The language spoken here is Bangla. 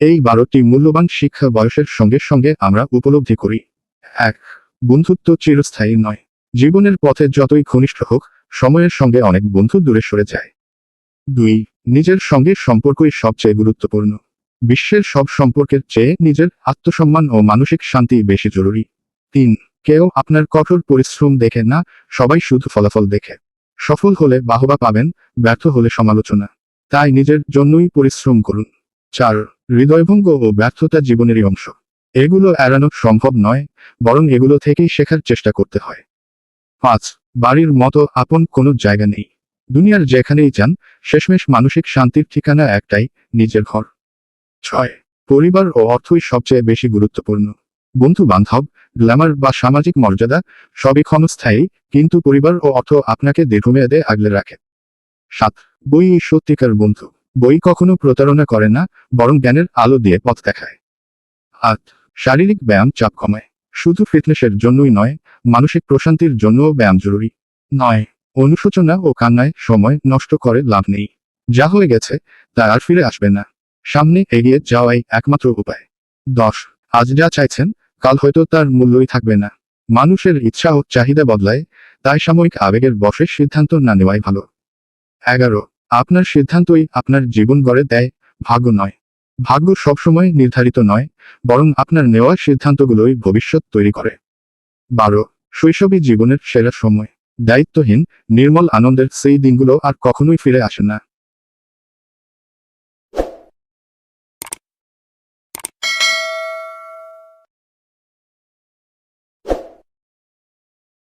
এই বারোটি মূল্যবান শিক্ষা বয়সের সঙ্গে সঙ্গে আমরা উপলব্ধি করি। এক, বন্ধুত্ব চিরস্থায়ী নয়। জীবনের পথে যতই ঘনিষ্ঠ হোক, সময়ের সঙ্গে অনেক বন্ধু দূরে সরে যায়। দুই, নিজের সঙ্গে সম্পর্কই সবচেয়ে গুরুত্বপূর্ণ। বিশ্বের সব সম্পর্কের চেয়ে নিজের আত্মসম্মান ও মানসিক শান্তি বেশি জরুরি। তিন, কেউ আপনার কঠোর পরিশ্রম দেখে না, সবাই শুধু ফলাফল দেখে। সফল হলে বাহবা পাবেন, ব্যর্থ হলে সমালোচনা। তাই নিজের জন্যই পরিশ্রম করুন। চার, হৃদয়ভঙ্গ ও ব্যর্থতা জীবনেরই অংশ। এগুলো এড়ানো সম্ভব নয়, বরং এগুলো থেকেই শেখার চেষ্টা করতে হয়। পাঁচ, বাড়ির মতো আপন কোনো জায়গা নেই। দুনিয়ার যেখানেই যান, শেষমেশ মানসিক শান্তির ঠিকানা একটাই, নিজের ঘর। ছয়, পরিবার ও অর্থই সবচেয়ে বেশি গুরুত্বপূর্ণ। বন্ধু বান্ধব গ্ল্যামার বা সামাজিক মর্যাদা, সবই ক্ষণস্থায়ী, কিন্তু পরিবার ও অর্থ আপনাকে দীর্ঘমেয়াদে আগলে রাখে। সাত, বই সত্যিকার বন্ধু। বই কখনো প্রতারণা করে না, বরং জ্ঞানের আলো দিয়ে পথ দেখায়। আট, শারীরিক ব্যায়াম চাপ কমায়। শুধু ফিটনেসের জন্যই নয়, মানসিক প্রশান্তির জন্যও ব্যায়াম জরুরি। নয়, অনুশোচনা ও কান্নায় সময় নষ্ট করে লাভ নেই। যা হয়ে গেছে, তা আর ফিরে আসবে না। সামনে এগিয়ে যাওয়াই একমাত্র উপায়। দশ, আজ যা চাইছেন, কাল হয়তো তার মূল্যই থাকবে না। মানুষের ইচ্ছা ও চাহিদা বদলায়, তাই সাময়িক আবেগের বসে সিদ্ধান্ত না নেওয়াই ভালো। এগারো আপনার সিদ্ধান্তই আপনার জীবন গড়ে দেয়, ভাগ্য নয়। ভাগ্য সবসময় নির্ধারিত নয়, বরং আপনার নেওয়া সিদ্ধান্তগুলোই ভবিষ্যৎ তৈরি করে। বারো, শৈশবী জীবনের সেরা সময়। দায়িত্বহীন, নির্মল আনন্দের সেই দিনগুলো আর কখনোই ফিরে আসে না।